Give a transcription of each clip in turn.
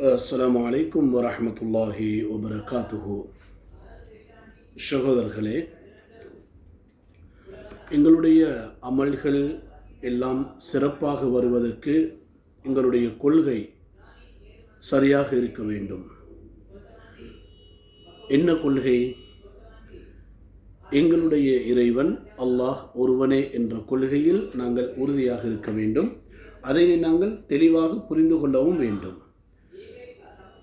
அஸ்லாம் அலைக்கும் வரமத்துல்லாஹி வபரகாத்துஹு. சகோதரர்களே எங்களுடைய அமல்கள் எல்லாம் சிறப்பாக வருவதற்கு எங்களுடைய கொள்கை சரியாக இருக்க வேண்டும். என்ன கொள்கை? எங்களுடைய இறைவன் அல்லாஹ் ஒருவனே என்ற கொள்கையில் நாங்கள் உறுதியாக இருக்க வேண்டும். அதை நாங்கள் தெளிவாக புரிந்து கொள்ளவும் வேண்டும்.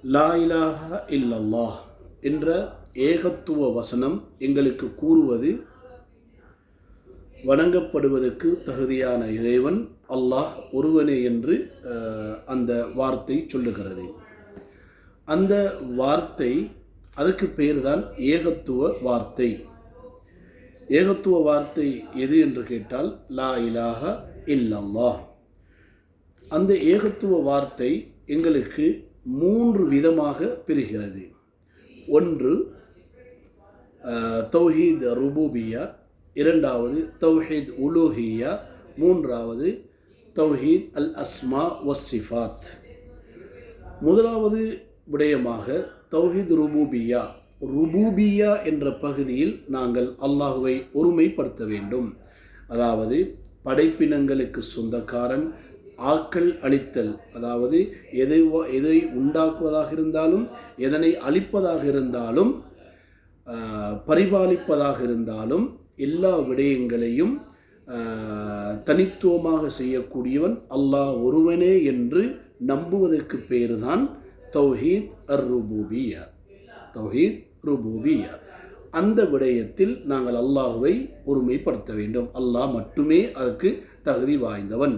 லா இலாஹ இல்லல்லாஹ் என்ற ஏகத்துவ வசனம் எங்களுக்கு கூறுவது வணங்கப்படுவதற்கு தகுதியான இறைவன் அல்லாஹ் ஒருவனே என்று அந்த வார்த்தை சொல்லுகிறது. அந்த வார்த்தை அதுக்கு பேர்தான் ஏகத்துவ வார்த்தை. ஏகத்துவ வார்த்தை எது என்று கேட்டால் லா இலாஹா இல்லல்லாஹ். அந்த ஏகத்துவ வார்த்தை எங்களுக்கு மூன்று விதமாக பிரிகிறது. ஒன்று தௌஹீத் ருபூபியா இரண்டாவது தௌஹீத் உலூஹியா மூன்றாவது தௌஹீத் அல் அஸ்மா வசிஃபாத் முதலாவது விடயமாக தௌஹீத் ருபூபியா ருபூபியா என்ற பகுதியில் நாங்கள் அல்லாஹுவை ஒருமைப்படுத்த வேண்டும். அதாவது படைப்பினங்களுக்கு சொந்தக்காரன் ஆக்கல் அழித்தல் அதாவது எதை எதை உண்டாக்குவதாக இருந்தாலும் எதனை அழிப்பதாக இருந்தாலும் பரிபாலிப்பதாக இருந்தாலும் எல்லா விடயங்களையும் தனித்துவமாக செய்யக்கூடியவன் அல்லாஹ் ஒருவனே என்று நம்புவதற்கு பேர்தான் தௌஹீத் அர் ருபூபியா தௌஹீத் ருபூபியா. அந்த விடயத்தில் நாங்கள் அல்லாஹுவை ஒருமைப்படுத்த வேண்டும். அல்லாஹ் மட்டுமே அதற்கு தகுதி வாய்ந்தவன்.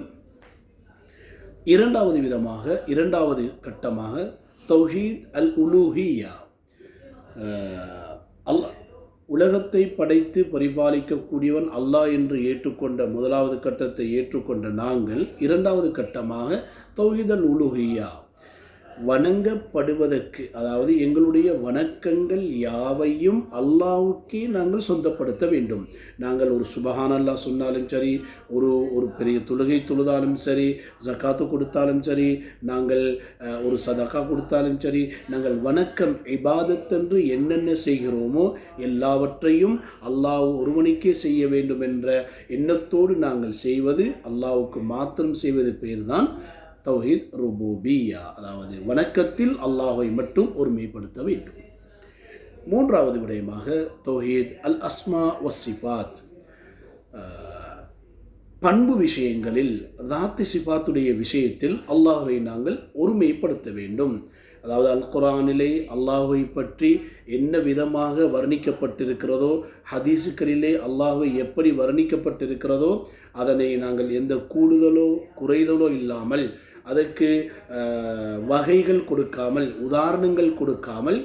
இரண்டாவது விதமாக இரண்டாவது கட்டமாக தௌஹீத் அல் உலூஹியா அல்லாஹ் உலகத்தை படைத்து பரிபாலிக்கக்கூடியவன் அல்லாஹ் என்று ஏற்றுக்கொண்ட முதலாவது கட்டத்தை ஏற்றுக்கொண்ட நாங்கள் இரண்டாவது கட்டமாக தௌஹீத் அல் உலூஹியா வணங்கப்படுவதற்கு அதாவது எங்களுடைய வணக்கங்கள் யாவையும் அல்லாவுக்கே நாங்கள் சொந்தப்படுத்த வேண்டும். நாங்கள் ஒரு சுபஹான் அல்லா சொன்னாலும் சரி ஒரு ஒரு பெரிய தொழுகை தொழுதாலும் சரி ஜக்காத்து கொடுத்தாலும் சரி நாங்கள் ஒரு சதக்கா கொடுத்தாலும் சரி நாங்கள் வணக்கம் இபாதத்தென்று என்னென்ன செய்கிறோமோ எல்லாவற்றையும் அல்லாஹ் ஒருவனுக்கே செய்ய வேண்டும் என்ற எண்ணத்தோடு நாங்கள் செய்வது அல்லாவுக்கு மாத்திரம் செய்வது பேர்தான் தௌஹீத் ருபூபியா அதாவது வணக்கத்தில் அல்லாஹை மட்டும் ஒருமைப்படுத்த வேண்டும். மூன்றாவது விடயமாக தௌஹீத் அல் அஸ்மா வசிபாத் பண்பு விஷயங்களில் தாத்தி சிபாத்துடைய விஷயத்தில் அல்லாஹை நாங்கள் ஒருமைப்படுத்த வேண்டும். அதாவது அல் குரானிலே அல்லாஹை பற்றி என்ன விதமாக வர்ணிக்கப்பட்டிருக்கிறதோ ஹதீசுக்களிலே அல்லாஹை எப்படி வர்ணிக்கப்பட்டிருக்கிறதோ அதனை நாங்கள் எந்த கூடுதலோ குறைதலோ இல்லாமல் அதற்கு வகைகள் கொடுக்காமல் உதாரணங்கள் கொடுக்காமல்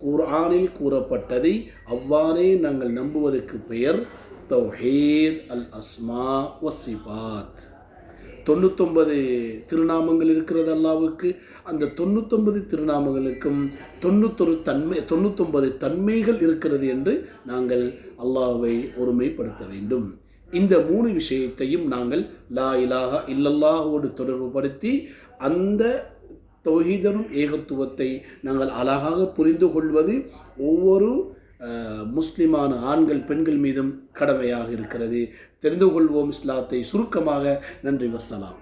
குர்ஆனில் கூறப்பட்டதை அவ்வாறே நாங்கள் நம்புவதற்கு பெயர் தௌஹீத் அல் அஸ்மா வசிபாத் தொண்ணூத்தொன்பது திருநாமங்கள் இருக்கிறது அல்லாவுக்கு. அந்த தொண்ணூத்தொன்பது திருநாமங்களுக்கும் தொண்ணூத்தொரு தன்மை தொண்ணூத்தொன்பது தன்மைகள் இருக்கிறது என்று நாங்கள் அல்லாவை ஒருமைப்படுத்த வேண்டும். இந்த மூணு விஷயத்தையும் நாங்கள் லா இலாஹா இல்லல்லாஹோடு தொடர்புபடுத்தி அந்த தொகிதனும் ஏகத்துவத்தை நாங்கள் அழகாக புரிந்து கொள்வது ஒவ்வொரு முஸ்லிமான ஆண்கள் பெண்கள் மீதும் கடமையாக இருக்கிறது. தெரிந்து கொள்வோம் இஸ்லாத்தை சுருக்கமாக. நன்றி வசலாம்